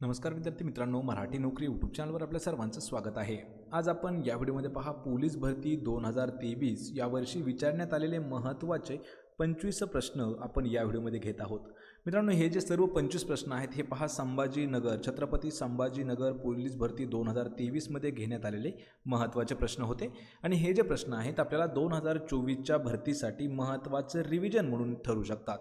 नमस्कार विद्यार्थी मित्रांनो मराठी नोकरी यूट्यूब चॅनलवर आपल्या सर्वांचं स्वागत आहे. आज आपण या व्हिडिओमध्ये पहा पोलीस भरती दोन हजार तेवीस यावर्षी विचारण्यात आलेले महत्त्वाचे पंचवीस प्रश्न आपण या व्हिडिओमध्ये घेत आहोत. मित्रांनो हे जे सर्व पंचवीस प्रश्न आहेत हे पहा संभाजीनगर छत्रपती संभाजीनगर पोलीस भरती दोन हजार तेवीसमध्ये घेण्यात आलेले महत्त्वाचे प्रश्न होते. आणि हे जे प्रश्न आहेत आपल्याला दोन हजार चोवीसच्या भरतीसाठी महत्त्वाचं रिव्हिजन म्हणून ठरू शकतात.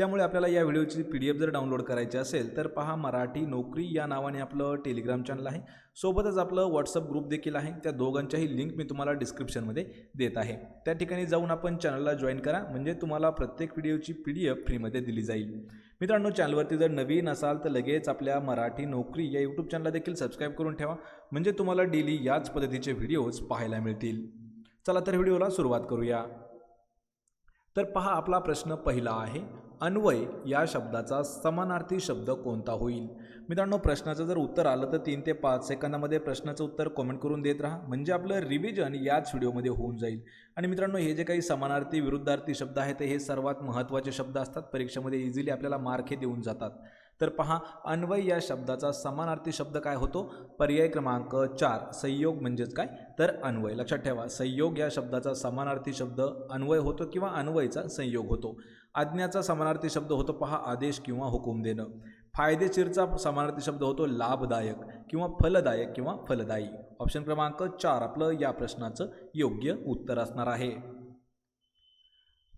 त्यामुळे आपल्याला या व्हिडिओची पी डी एफ जर डाउनलोड करायची असेल तर पहा मराठी नोकरी या नावाने आपलं टेलिग्राम चॅनल आहे. सोबतच आपलं व्हॉट्सअप ग्रुप देखील आहे. त्या दोघांच्याही लिंक मी तुम्हाला डिस्क्रिप्शनमध्ये देत आहे. त्या ठिकाणी जाऊन आपण चॅनलला जॉईन करा म्हणजे तुम्हाला प्रत्येक व्हिडिओची पी डी एफ फ्रीमध्ये दिली जाईल. मित्रांनो चॅनलवरती जर नवीन असाल तर लगेच आपल्या मराठी नोकरी या यूट्यूब चॅनलला देखील सबस्क्राईब करून ठेवा म्हणजे तुम्हाला डेली याच पद्धतीचे व्हिडिओज पाहायला मिळतील. चला तर व्हिडिओला सुरुवात करूया. तर पहा आपला प्रश्न पहिला आहे. अन्वय या शब्दाचा समानार्थी शब्द कोणता होईल? मित्रांनो प्रश्नाचं जर उत्तर आलं तर तीन ते पाच सेकंदामध्ये प्रश्नाचं उत्तर कमेंट करून देत राहा. म्हणजे आपलं रिव्हिजन याच व्हिडिओमध्ये होऊन जाईल. आणि मित्रांनो हे जे काही समानार्थी विरुद्धार्थी शब्द आहेत हे सर्वात महत्त्वाचे शब्द असतात. परीक्षेमध्ये इझिली आपल्याला मार्क हे देऊन जातात. तर पहा अन्वय या शब्दाचा समानार्थी शब्द काय होतो? पर्याय क्रमांक चार संयोग म्हणजेच काय? तर अन्वय. लक्षात ठेवा संयोग या शब्दाचा समानार्थी शब्द अन्वय होतो किंवा अन्वयचा संयोग होतो. आज्ञाचा समानार्थी शब्द होतो पहा आदेश किंवा हुकूम देणं. फायदेशीरचा समानार्थी शब्द होतो लाभदायक किंवा फलदायक किंवा फलदायी. ऑप्शन क्रमांक चार आपलं या प्रश्नाचं योग्य उत्तर असणार आहे.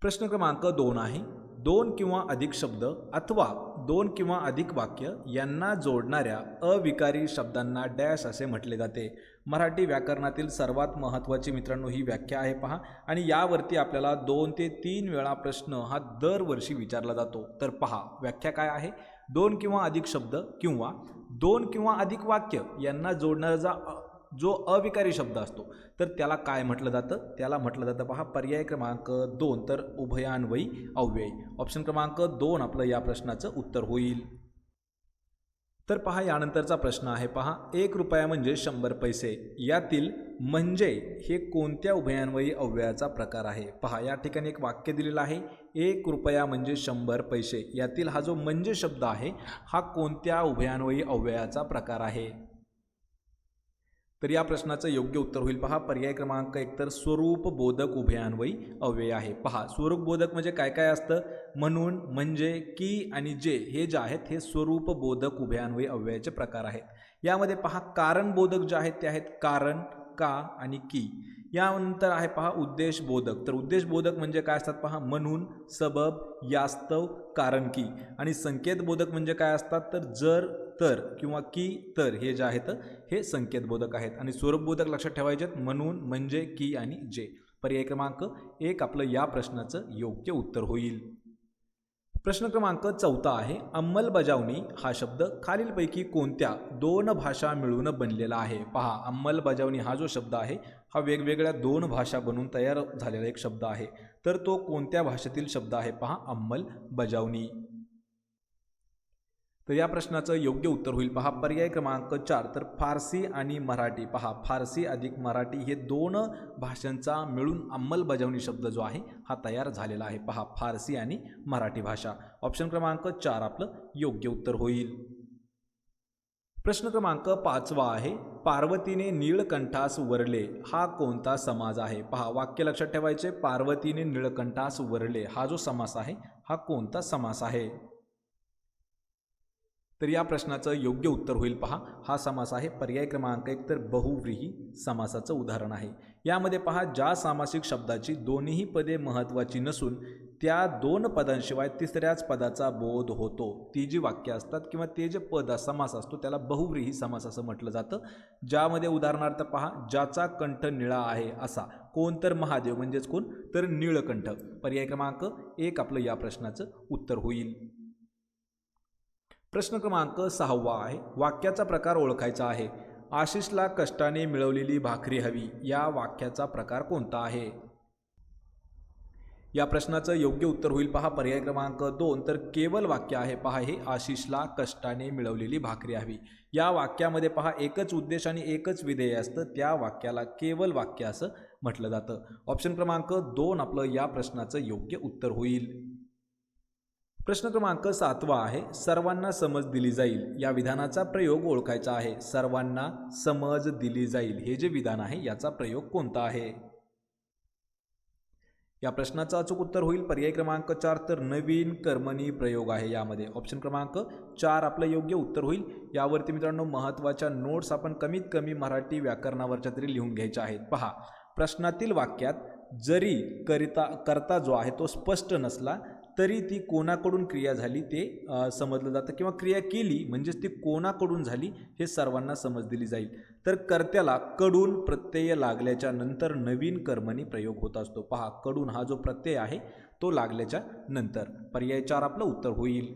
प्रश्न क्रमांक दोन आहे. दोन किंवा अधिक शब्द अथवा दोन किंवा अधिक वाक्य यांना जोडणाऱ्या अविकारी शब्दांना डॅश असे म्हटले जाते. मराठी व्याकरणातील सर्वात महत्त्वाची मित्रांनो ही व्याख्या आहे पहा. आणि यावरती आपल्याला दोन ते तीन वेळा प्रश्न हा दरवर्षी विचारला जातो. तर पहा व्याख्या काय आहे? दोन किंवा अधिक शब्द किंवा दोन किंवा अधिक वाक्य यांना जोडणारा जा जो अविकारी शब्द असतो. तर त्याला काय म्हटलं जातं? त्याला म्हटलं जातं पहा पर्याय क्रमांक दोन. तर उभयान्वयी अव्ययी. ऑप्शन क्रमांक दोन आपलं या प्रश्नाचं उत्तर होईल. तर पहा यानंतरचा प्रश्न आहे पहा एक रुपया म्हणजे शंभर पैसे. यातील म्हणजे हे कोणत्या उभयान्वयी अव्ययाचा प्रकार आहे? पहा या ठिकाणी एक वाक्य दिलेलं आहे एक रुपया म्हणजे शंभर पैसे. यातील हा जो म्हणजे शब्द आहे हा कोणत्या उभयान्वयी अव्ययाचा प्रकार आहे? तर या प्रश्नाचं योग्य उत्तर होईल. पहा पर्याय क्रमांक एकतर स्वरूप बोधक उभयान्वयी अव्यय आहे. पहा स्वरूप बोधक म्हणजे काय काय असतं? म्हणून म्हणजे की आणि जे हे जे आहेत हे स्वरूप बोधक उभयान्वयी अव्ययाचे प्रकार आहेत. यामध्ये पहा कारण बोधक जे आहेत ते आहेत कारण का आणि की. यानंतर आहे पहा उद्देश बोधक तर उद्देश बोधक म्हणजे काय असतात पहा? म्हणून सबब यास्तव कारण की. आणि संकेत बोधक म्हणजे काय असतात? तर जर तर किंवा की तर हे जे आहेत हे संकेत बोधक आहेत. आणि स्वरूप बोधक लक्षात ठेवायचे आहेत म्हणून म्हणजे की आणि जे. पर्याय क्रमांक एक आपलं या प्रश्नाचं योग्य उत्तर होईल. प्रश्न क्रमांक चौथा आहे अंमलबजावणी हा शब्द खालीलपैकी कोणत्या दोन भाषा मिळून बनलेला आहे? पहा अंमलबजावणी हा जो शब्द आहे हा वेगवेगळ्या दोन भाषा बनून तयार झालेला एक शब्द आहे. तर तो कोणत्या भाषेतील शब्द आहे? पहा अंमलबजावणी. तर या प्रश्नाचं योग्य उत्तर होईल. पहा पर्याय क्रमांक चार तर फारसी आणि मराठी. पहा फारसी अधिक मराठी हे दोन भाषांचा मिळून अंमलबजावणी शब्द जो आहे हा तयार झालेला आहे. पहा फारसी आणि मराठी भाषा. ऑप्शन क्रमांक चार आपलं योग्य उत्तर होईल. प्रश्न क्रमांक पाचवा आहे पार्वतीने नीळकंठास वरले हा कोणता समाज आहे? पहा वाक्य लक्षात ठेवायचे पार्वतीने नीळकंठास वरले हा जो समास आहे हा कोणता समास आहे? तर या प्रश्नाचं योग्य उत्तर होईल पहा. हा समास आहे. पर्याय क्रमांक एक तर बहुव्रीही समासाचं उदाहरण आहे. यामध्ये पहा ज्या सामासिक शब्दाची दोन्ही पदे महत्त्वाची नसून त्या दोन पदांशिवाय तिसऱ्याच पदाचा बोध होतो. ती जी वाक्य असतात किंवा ते जे पद समास असतो त्याला बहुव्रीही समास असं म्हटलं जातं. ज्यामध्ये उदाहरणार्थ पहा ज्याचा कंठ निळा आहे असा. कोण तर महादेव म्हणजेच कोण? तर निळकंठ. पर्याय क्रमांक एक आपलं या प्रश्नाचं उत्तर होईल. प्रश्न क्रमांक सहावा आहे. वाक्याचा प्रकार ओळखायचा आहे. आशिषला कष्टाने मिळवलेली भाकरी हवी या वाक्याचा प्रकार कोणता आहे? या प्रश्नाचं योग्य उत्तर होईल पहा. पर्याय क्रमांक दोन. तर केवळ वाक्य आहे पहा हे. आशिषला कष्टाने मिळवलेली भाकरी हवी. या वाक्यामध्ये पहा एकच उद्देश आणि एकच विधेय असतं. त्या वाक्याला केवळ वाक्य असं म्हटलं जातं. ऑप्शन क्रमांक दोन आपलं या प्रश्नाचं योग्य उत्तर होईल. प्रश्न क्रमांक सातवा आहे सर्वांना समज दिली जाईल. या विधानाचा प्रयोग ओळखायचा आहे. सर्वांना समज दिली जाईल. हे जे विधान आहे याचा प्रयोग कोणता आहे? या प्रश्नाचं अचूक उत्तर होईल. पर्याय क्रमांक चार तर नवीन कर्मणी प्रयोग आहे यामध्ये. ऑप्शन क्रमांक चार आपलं योग्य उत्तर होईल. यावरती मित्रांनो महत्त्वाच्या नोट्स आपण कमीत कमी मराठी व्याकरणावरच्या तरी लिहून घ्यायच्या आहेत. पहा प्रश्नातील वाक्यात जरी करिता करता जो आहे तो स्पष्ट नसला तरी ती कोणाकडून क्रिया झाली ते समजलं जातं किंवा क्रिया केली म्हणजेच ती कोणाकडून झाली हे सर्वांना समज दिली जाईल. तर कर्त्याला कडून प्रत्यय लागल्याच्या नंतर नवीन कर्मणी प्रयोग होत असतो. पहा कडून हा जो प्रत्यय आहे तो लागल्याच्या नंतर. पर्याय चार आपलं उत्तर होईल.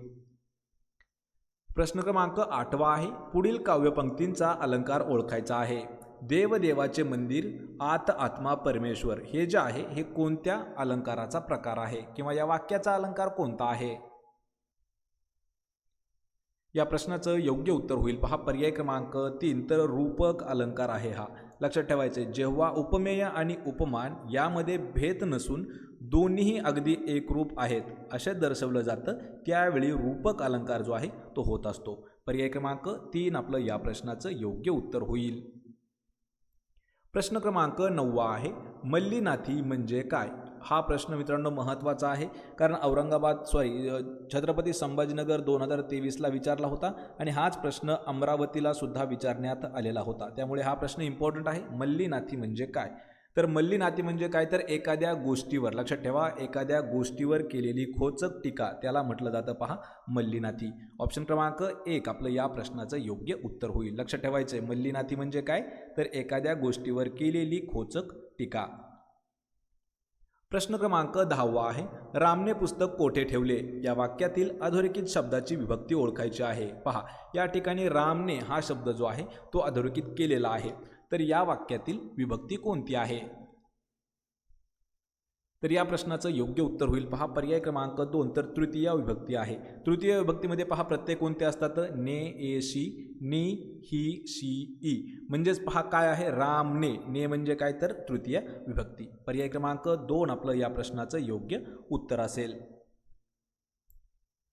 प्रश्न क्रमांक आठवा आहे. पुढील काव्यपंक्तींचा अलंकार ओळखायचा आहे. देवदेवाचे मंदिर आत आत्मा परमेश्वर हे जे आहे हे कोणत्या अलंकाराचा प्रकार आहे? किंवा या वाक्याचा अलंकार कोणता आहे? या प्रश्नाचं योग्य उत्तर होईल. पहा पर्याय क्रमांक तीन तर रूपक अलंकार आहे हा. लक्षात ठेवायचे जेव्हा उपमेय आणि उपमान यामध्ये भेद नसून दोन्हीही अगदी एकरूप आहेत असे दर्शवलं जातं त्यावेळी रूपक अलंकार जो आहे तो होत असतो. पर्याय क्रमांक तीन आपलं या प्रश्नाचं योग्य उत्तर होईल. प्रश्न क्रमांक नववा आहे मल्लीनाथी म्हणजे काय? हा प्रश्न मित्रांनो महत्त्वाचा आहे कारण औरंगाबाद सॉरी छत्रपती संभाजीनगर दोन हजार तेवीसला विचारला होता आणि हाच प्रश्न अमरावतीला सुद्धा विचारण्यात आलेला होता. त्यामुळे हा प्रश्न इम्पॉर्टंट आहे मल्लीनाथी म्हणजे काय? तर मल्लीनाथी म्हणजे काय? तर एखाद्या गोष्टीवर लक्षात ठेवा एखाद्या गोष्टीवर केलेली खोचक टीका त्याला म्हटलं जातं पहा मल्लीनाथी ऑप्शन क्रमांक एक आपलं या प्रश्नाचं योग्य उत्तर होईल. लक्षात ठेवायचं आहे मल्लीनाथी म्हणजे काय? तर एखाद्या गोष्टीवर केलेली खोचक टीका. प्रश्न क्रमांक दहावा आहे. रामने पुस्तक कोठे ठेवले? या वाक्यातील अधोरेखित शब्दाची विभक्ती ओळखायची आहे. पहा या ठिकाणी रामने हा शब्द जो आहे तो अधोरेखित केलेला आहे. तर या वाक्यातील विभक्ती कोणती आहे? तर या प्रश्नाचं योग्य उत्तर होईल. पहा पर्याय क्रमांक दोन तर तृतीय विभक्ती आहे. तृतीय विभक्तीमध्ये पहा प्रत्यय कोणते असतात? ने ए शी नी ही शी ई. म्हणजेच पहा काय आहे? रामने ने म्हणजे काय? तर तृतीय विभक्ती. पर्याय क्रमांक दोन आपलं या प्रश्नाचं योग्य उत्तर असेल.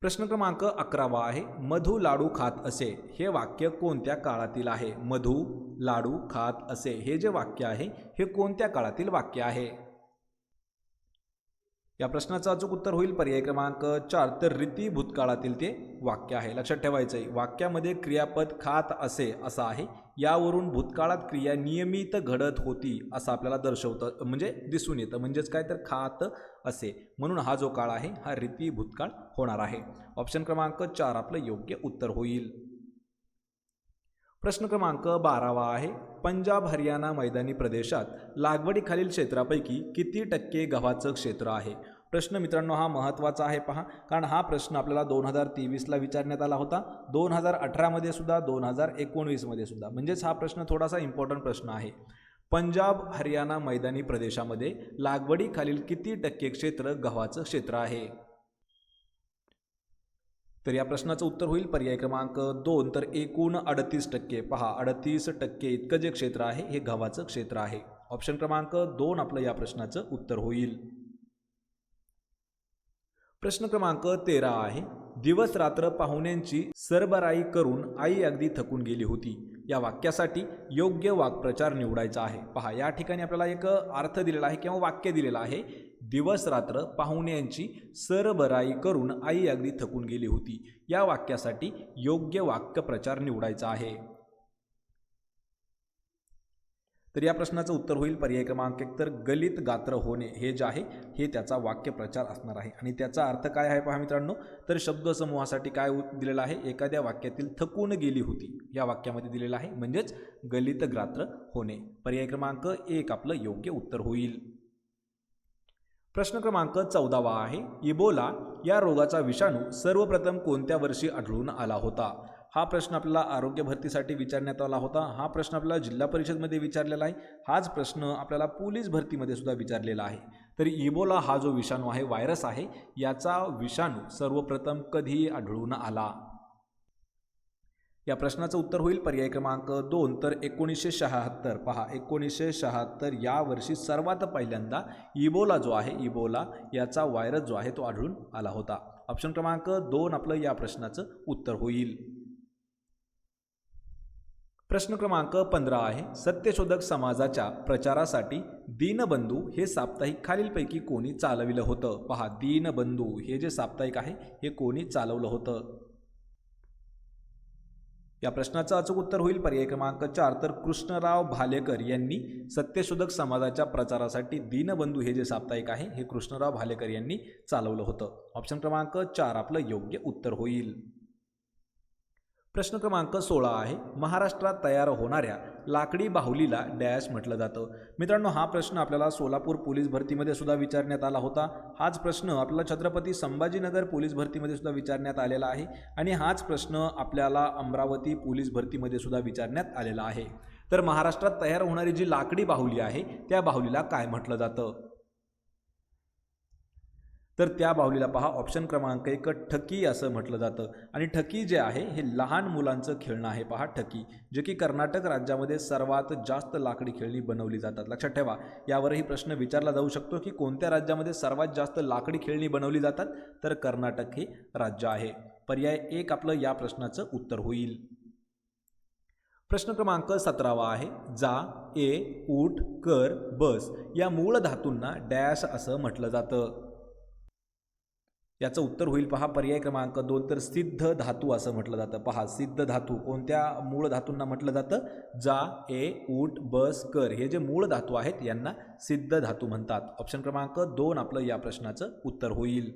प्रश्न क्रमांक अकरावा आहे मधू लाडू खात असे. हे वाक्य कोणत्या काळातील आहे? मधू लाडू खात असे. हे जे वाक्य आहे हे कोणत्या काळातील वाक्य आहे? या प्रश्नाचं अचूक उत्तर होईल. पर्याय क्रमांक चार तर रीती भूतकाळातील ते वाक्य आहे. लक्षात ठेवायचं आहे वाक्यामध्ये क्रियापद खात असे असं आहे. यावरून भूतकाळात क्रिया नियमित घडत होती असं आपल्याला दर्शवतं म्हणजे दिसून येतं. म्हणजेच काय? तर खात असे. म्हणून हा जो काळ आहे हा रीती भूतकाळ होणार आहे. ऑप्शन क्रमांक चार आपलं योग्य उत्तर होईल. प्रश्न क्रमांक बारावा आहे. पंजाब हरियाणा मैदानी प्रदेशात लागवडीखालील क्षेत्रापैकी किती टक्के गव्हाचं क्षेत्र आहे? प्रश्न मित्रांनो हा महत्त्वाचा आहे पहा. कारण हा प्रश्न आपल्याला दोन हजार तेवीसला विचारण्यात आला होता. दोन हजार अठरामध्ये सुद्धा दोन हजार एकोणवीसमध्ये सुद्धा. म्हणजेच हा प्रश्न थोडासा इम्पॉर्टंट प्रश्न आहे. पंजाब हरियाणा मैदानी प्रदेशामध्ये लागवडीखालील किती टक्के क्षेत्र गव्हाचं क्षेत्र आहे? तर या प्रश्नाचं उत्तर होईल. पर्याय क्रमांक दोन. तर एकूण अडतीस टक्के. पहा अडतीस टक्के इतकं जे क्षेत्र आहे हे गव्हाचं क्षेत्र आहे. ऑप्शन क्रमांक दोन आपलं या प्रश्नाचं उत्तर होईल. प्रश्न क्रमांक तेरा आहे. दिवस रात्र पाहुण्यांची सरबराई करून आई अगदी थकून गेली होती. या वाक्यासाठी योग्य वाक्प्रचार निवडायचा आहे. पहा या ठिकाणी आपल्याला एक अर्थ दिलेला आहे किंवा वाक्य दिलेलं आहे. दिवस रात्र पाहुण्यांची सरबराई करून आई अगदी थकून गेली होती. या वाक्यासाठी योग्य वाक्यप्रचार निवडायचा आहे. तर या प्रश्नाचं उत्तर होईल पर्याय क्रमांक एक. तर गलित गात्र होणे हे जे आहे हे त्याचा वाक्यप्रचार असणार आहे. आणि त्याचा अर्थ काय आहे पहा मित्रांनो तर शब्दसमूहासाठी काय दिलेलं आहे? एखाद्या वाक्यातील थकून गेली होती या वाक्यामध्ये दिलेलं आहे. म्हणजेच गलित गात्र होणे. पर्याय क्रमांक एक आपलं योग्य उत्तर होईल. प्रश्न क्रमांक चौदावा आहे. इबोला या रोगाचा विषाणू सर्वप्रथम कोणत्या वर्षी आढळून आला होता? हा प्रश्न आपल्याला आरोग्य भरतीसाठी विचारण्यात आला होता. हा प्रश्न आपल्याला जिल्हा परिषदमध्ये विचारलेला आहे. हाच प्रश्न आपल्याला पोलीस भरतीमध्ये सुद्धा विचारलेला आहे. तर इबोला हा जो विषाणू आहे व्हायरस आहे याचा विषाणू सर्वप्रथम कधी आढळून आला? या प्रश्नाचं उत्तर होईल पर्याय क्रमांक दोन. तर एकोणीसशे शहात्तर. पहा एकोणीसशे शहात्तर या वर्षी सर्वात पहिल्यांदा इबोला जो आहे इबोला याचा व्हायरस जो आहे तो आढळून आला होता. ऑप्शन क्रमांक दोन आपलं या प्रश्नाचं उत्तर होईल. प्रश्न क्रमांक पंधरा आहे. सत्यशोधक समाजाच्या प्रचारासाठी दीनबंधू हे साप्ताहिक खालीलपैकी कोणी चालविलं होतं? पहा दीनबंधू हे जे साप्ताहिक आहे हे कोणी चालवलं होतं? या प्रश्नाचं अचूक उत्तर होईल. पर्याय क्रमांक चार. तर कृष्णराव भालेकर यांनी सत्यशोधक समाजाच्या प्रचारासाठी दीनबंधू हे जे साप्ताहिक आहे हे कृष्णराव भालेकर यांनी चालवलं होतं. ऑप्शन क्रमांक चार आपलं योग्य उत्तर होईल. प्रश्न क्रमांक सोळा आहे. महाराष्ट्रात तयार होणाऱ्या लाकडी बाहुलीला डॅश म्हटलं जातं. मित्रांनो हा प्रश्न आपल्याला सोलापूर पोलीस भरतीमध्ये सुद्धा विचारण्यात आला होता. हाच प्रश्न आपल्याला छत्रपती संभाजीनगर पोलीस भरतीमध्ये सुद्धा विचारण्यात आलेला आहे आणि हाच प्रश्न आपल्याला अमरावती पोलीस भरतीमध्ये सुद्धा विचारण्यात आलेला आहे. तर महाराष्ट्रात तयार होणारी जी लाकडी बाहुली आहे त्या बाहुलीला काय म्हटलं जातं? तर त्या बाहुलीला पहा ऑप्शन क्रमांक एक ठकी असं म्हटलं जातं. आणि ठकी जे आहे हे लहान मुलांचं खेळणं आहे पहा ठकी जे की कर्नाटक राज्यामध्ये सर्वात जास्त लाकडी खेळणी बनवली जातात. लक्षात ठेवा यावरही प्रश्न विचारला जाऊ शकतो की कोणत्या राज्यामध्ये सर्वात जास्त लाकडी खेळणी बनवली जातात? तर कर्नाटक हे राज्य आहे. पर्याय एक आपलं या प्रश्नाचं उत्तर होईल. प्रश्न क्रमांक सतरावा आहे जा ए उठ कर बस या मूळ धातूंना डॅश असं म्हटलं जातं. याचं उत्तर होईल. पहा पर्याय क्रमांक दोन तर सिद्ध धातू असं म्हटलं जातं. पहा सिद्ध धातू कोणत्या मूळ धातूंना म्हटलं जातं? जा ए उट बस कर. हे जे मूळ धातू आहेत यांना सिद्ध धातू म्हणतात. ऑप्शन क्रमांक दोन आपलं या प्रश्नाचं उत्तर होईल.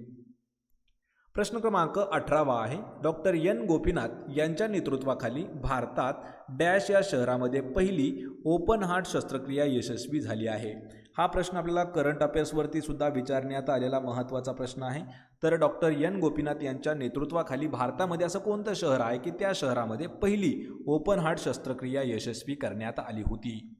प्रश्न क्रमांक अठरावा आहे. डॉक्टर एन गोपीनाथ यांच्या नेतृत्वाखाली भारतात डॅश या शहरामध्ये पहिली ओपन हार्ट शस्त्रक्रिया यशस्वी झाली आहे. हा प्रश्न आपल्याला करंट अफेअर्सवरती सुद्धा विचारण्यात आलेला महत्त्वाचा प्रश्न आहे. तर डॉक्टर एन गोपीनाथ यांच्या नेतृत्वाखाली भारतामध्ये असं कोणतं शहर आहे की त्या शहरामध्ये पहिली ओपन हार्ट शस्त्रक्रिया यशस्वी करण्यात आली होती?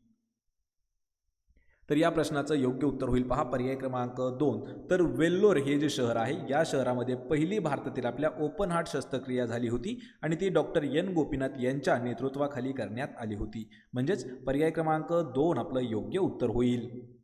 तर या प्रश्नाचं योग्य उत्तर होईल पहा. पर्याय क्रमांक दोन. तर वेल्लोर हे जे शहर आहे या शहरामध्ये पहिली भारतातील आपल्या ओपन हार्ट शस्त्रक्रिया झाली होती आणि ती डॉक्टर एन गोपीनाथ यांच्या नेतृत्वाखाली करण्यात आली होती. म्हणजेच पर्याय क्रमांक दोन आपलं योग्य उत्तर होईल.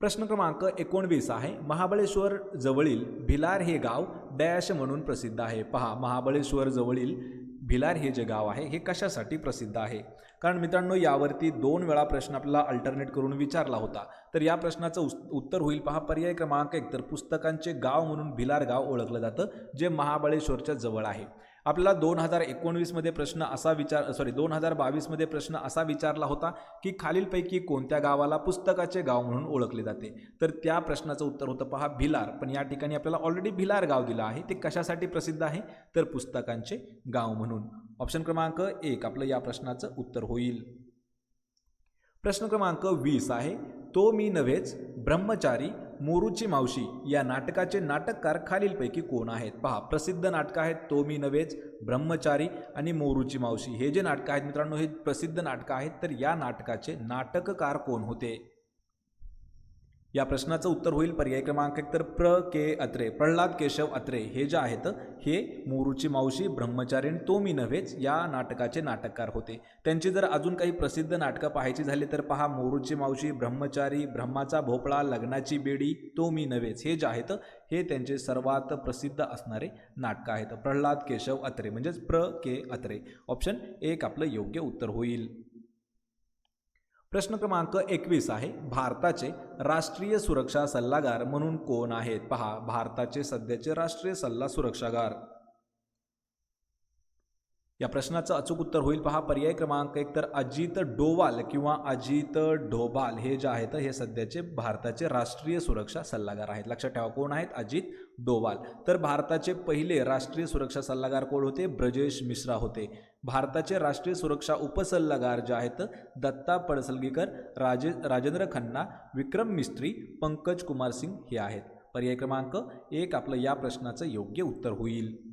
प्रश्न क्रमांक एकोणवीस आहे. महाबळेश्वर जवळील भिलार हे गाव डॅश म्हणून प्रसिद्ध आहे. पहा महाबळेश्वर जवळील भिलार हे जे गाव आहे हे कशासाठी प्रसिद्ध आहे? कारण मित्रांनो यावरती दोन वेळा प्रश्न आपल्याला अल्टरनेट करून विचारला होता. तर या प्रश्नाचं उत्तर होईल. पहा पर्याय क्रमांक एक तर पुस्तकांचे गाव म्हणून भिलार गाव ओळखलं जातं जे महाबळेश्वरच्या जवळ आहे. आपल्याला दोन हजार एकोणवीसमध्ये प्रश्न असा विचार सॉरी दोन हजार बावीसमध्ये प्रश्न असा विचारला होता की खालीलपैकी कोणत्या गावाला पुस्तकाचे गाव म्हणून ओळखले जाते? तर त्या प्रश्नाचं उत्तर होतं पहा भिलार. पण या ठिकाणी आपल्याला ऑलरेडी भिलार गाव दिलं आहे. ते कशासाठी प्रसिद्ध आहे? तर पुस्तकांचे गाव म्हणून. ऑप्शन क्रमांक एक आपलं या प्रश्नाचं उत्तर होईल. प्रश्न क्रमांक वीस आहे तो मी नव्हेच ब्रह्मचारी मोरूची मावशी या नाटकाचे नाटककार खालीलपैकी कोण आहेत? पहा प्रसिद्ध नाटकं आहेत तो मी नव्हेच ब्रह्मचारी आणि मोरूची मावशी. हे जे नाटकं आहेत मित्रांनो हे प्रसिद्ध नाटकं आहेत. तर या नाटकाचे नाटककार कोण होते? या प्रश्नाचं उत्तर होईल पर्याय क्रमांक एक तर प्र के अत्रे. प्रल्हाद केशव अत्रे. हे जे आहेत हे मोरूची मावशी ब्रह्मचारी आणि तो मी नव्हेच या नाटकाचे नाटककार होते. त्यांची जर अजून काही प्रसिद्ध नाटकं पाहायची झाली तर पहा मोरूची मावशी ब्रह्मचारी ब्रह्माचा भोपळा लग्नाची बेडी तो मी नव्हेच. हे जे आहेत हे त्यांचे सर्वात प्रसिद्ध असणारे नाटकं आहेत. प्रल्हाद केशव अत्रे. म्हणजेच प्र के अत्रे. ऑप्शन एक आपलं योग्य उत्तर होईल. प्रश्न क्रमांक एकवीस आहे. भारताचे राष्ट्रीय सुरक्षा सल्लागार म्हणून कोण आहेत? पहा भारताचे सध्याचे राष्ट्रीय सल्ला सुरक्षागार. या प्रश्नाचं अचूक उत्तर होईल पहा. पर्याय क्रमांक एक तर अजित डोवाल किंवा अजित डोभाल. हे जे आहेत हे सध्याचे भारताचे राष्ट्रीय सुरक्षा सल्लागार आहेत. लक्षात ठेवा कोण आहेत? अजित डोवाल. तर भारताचे पहिले राष्ट्रीय सुरक्षा सल्लागार कोण होते? ब्रजेश मिश्रा होते. भारताचे राष्ट्रीय सुरक्षा उपसल्लागार जे आहेत दत्ता पडसलगीकर राजे राजेंद्र खन्ना विक्रम मिस्त्री पंकज कुमार सिंग हे आहेत. पर्याय क्रमांक एक आपलं या प्रश्नाचं योग्य उत्तर होईल.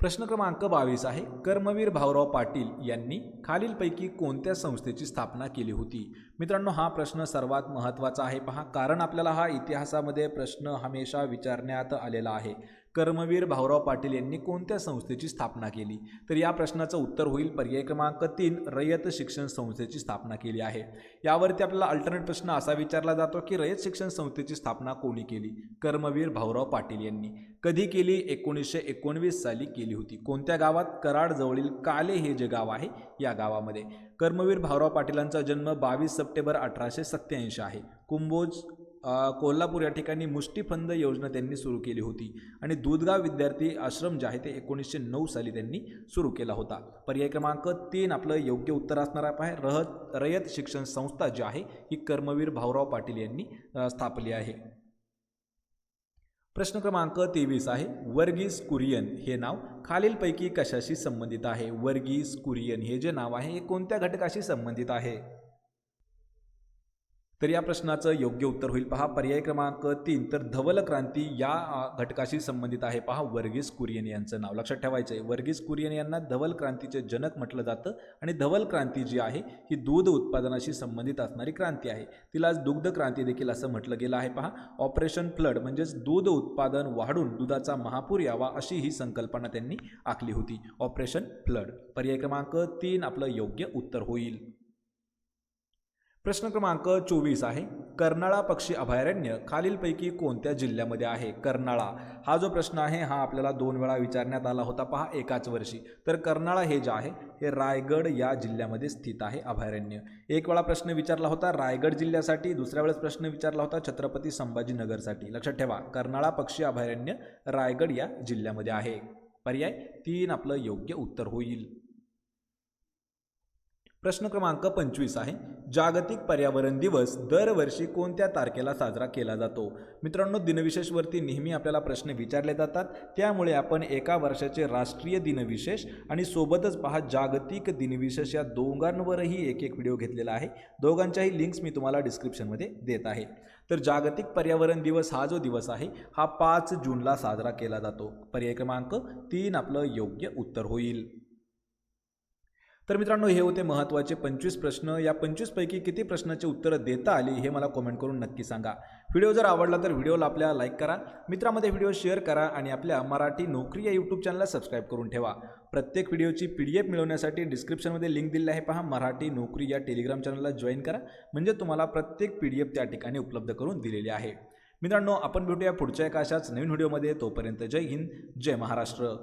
प्रश्न क्रमांक बावीस आहे. कर्मवीर भाऊराव पाटील यांनी खालीलपैकी कोणत्या संस्थेची स्थापना केली होती? मित्रांनो हा प्रश्न सर्वात महत्त्वाचा आहे. पहा कारण आपल्याला हा इतिहासामध्ये प्रश्न हमेशा विचारण्यात आलेला आहे. कर्मवीर भाऊराव पाटील यांनी कोणत्या संस्थेची स्थापना केली? तर या प्रश्नाचं उत्तर होईल पर्याय क्रमांक तीन रयत शिक्षण संस्थेची स्थापना केली आहे. यावरती आपल्याला अल्टरनेट प्रश्न असा विचारला जातो की रयत शिक्षण संस्थेची स्थापना कोणी केली? कर्मवीर भाऊराव पाटील यांनी. कधी केली? एकोणीसशे एकोणवीस साली केली होती. कोणत्या गावात? कराडजवळील काले हे जे गाव आहे या गावामध्ये. कर्मवीर भाऊराव पाटीलांचा जन्म बावीस सप्टेंबर अठराशे सत्याऐंशी आहे. कुंभोज कोल्हापूर या ठिकाणी मुष्टीफंद योजना त्यांनी सुरू केली होती. आणि दूधगाव विद्यार्थी आश्रम जे आहे ते एकोणीसशे नऊ साली त्यांनी सुरू केला होता. पर्याय क्रमांक तीन आपलं योग्य उत्तर असणार आहे. रहत रयत शिक्षण संस्था जी आहे ही कर्मवीर भाऊराव पाटील यांनी स्थापली आहे. प्रश्न क्रमांक तेवीस आहे. वर्गीस कुरियन हे नाव खालीलपैकी कशाशी संबंधित आहे? वर्गीस कुरियन हे जे नाव आहे हे कोणत्या घटकाशी संबंधित आहे? तर या प्रश्नाचं योग्य उत्तर होईल. पहा पर्याय क्रमांक तीन तर धवल क्रांती या घटकाशी संबंधित आहे. पहा वर्गीस कुरियन यांचं नाव. लक्षात ठेवायचं आहे वर्गीस कुरियन यांना धवल क्रांतीचे जनक म्हटलं जातं आणि धवल क्रांती जी आहे ही दूध उत्पादनाशी संबंधित असणारी क्रांती आहे. तिला आज दुग्ध क्रांती देखील असं म्हटलं गेलं आहे. पहा ऑपरेशन फ्लड म्हणजेच दूध उत्पादन वाढून दुधाचा महापूर यावा अशी ही संकल्पना त्यांनी आखली होती. Operation flood. पर्याय क्रमांक तीन आपलं योग्य उत्तर होईल. प्रश्न क्रमांक चोवीस आहे. कर्नाळा पक्षी अभयारण्य खालीलपैकी कोणत्या जिल्ह्यामध्ये आहे? कर्नाळा. हा जो प्रश्न आहे हा आपल्याला दोन वेळा विचारण्यात आला होता पहा एकाच वर्षी. तर कर्नाळा हे जे आहे हे रायगड या जिल्ह्यामध्ये स्थित आहे अभयारण्य. एक वेळा प्रश्न विचारला होता रायगड जिल्ह्यासाठी. दुसऱ्या वेळेस प्रश्न विचारला होता छत्रपती संभाजीनगरसाठी. लक्षात ठेवा कर्नाळा पक्षी अभयारण्य रायगड या जिल्ह्यामध्ये आहे. पर्याय तीन आपलं योग्य उत्तर होईल. प्रश्न क्रमांक पंचवीस आहे. जागतिक पर्यावरण दिवस दरवर्षी कोणत्या तारखेला साजरा केला जातो? मित्रांनो दिनविशेषवरती नेहमी आपल्याला प्रश्न विचारले जातात. त्यामुळे आपण एका वर्षाचे राष्ट्रीय दिनविशेष आणि सोबतच पहा जागतिक दिनविशेष या दोघांवरही एक एक व्हिडिओ घेतलेला आहे. दोघांच्याही लिंक्स मी तुम्हाला डिस्क्रिप्शनमध्ये देत आहे. तर जागतिक पर्यावरण दिवस हा जो दिवस आहे हा पाच जूनला साजरा केला जातो. पर्याय क्रमांक तीन आपलं योग्य उत्तर होईल. तर मित्रांनो हे होते महत्त्वाचे पंचवीस प्रश्न. या पंचवीसपैकी किती प्रश्नाचे उत्तरं देता आली हे मला कॉमेंट करून नक्की सांगा. व्हिडिओ जर आवडला तर व्हिडिओला आपल्या लाईक करा मित्रामध्ये व्हिडिओ शेअर करा आणि आपल्या मराठी नोकरी या यूट्यूब चॅनलला सबस्क्राईब करून ठेवा. प्रत्येक व्हिडिओची पी डी एफ मिळवण्यासाठी डिस्क्रिप्शनमध्ये लिंक दिली आहे पहा मराठी नोकरी या टेलिग्राम चॅनलला जॉईन करा. म्हणजे तुम्हाला प्रत्येक पी डी एफ त्या ठिकाणी उपलब्ध करून दिलेली आहे. मित्रांनो आपण भेटूया पुढच्या एका अशाच नवीन व्हिडिओमध्ये. तोपर्यंत जय हिंद जय महाराष्ट्र.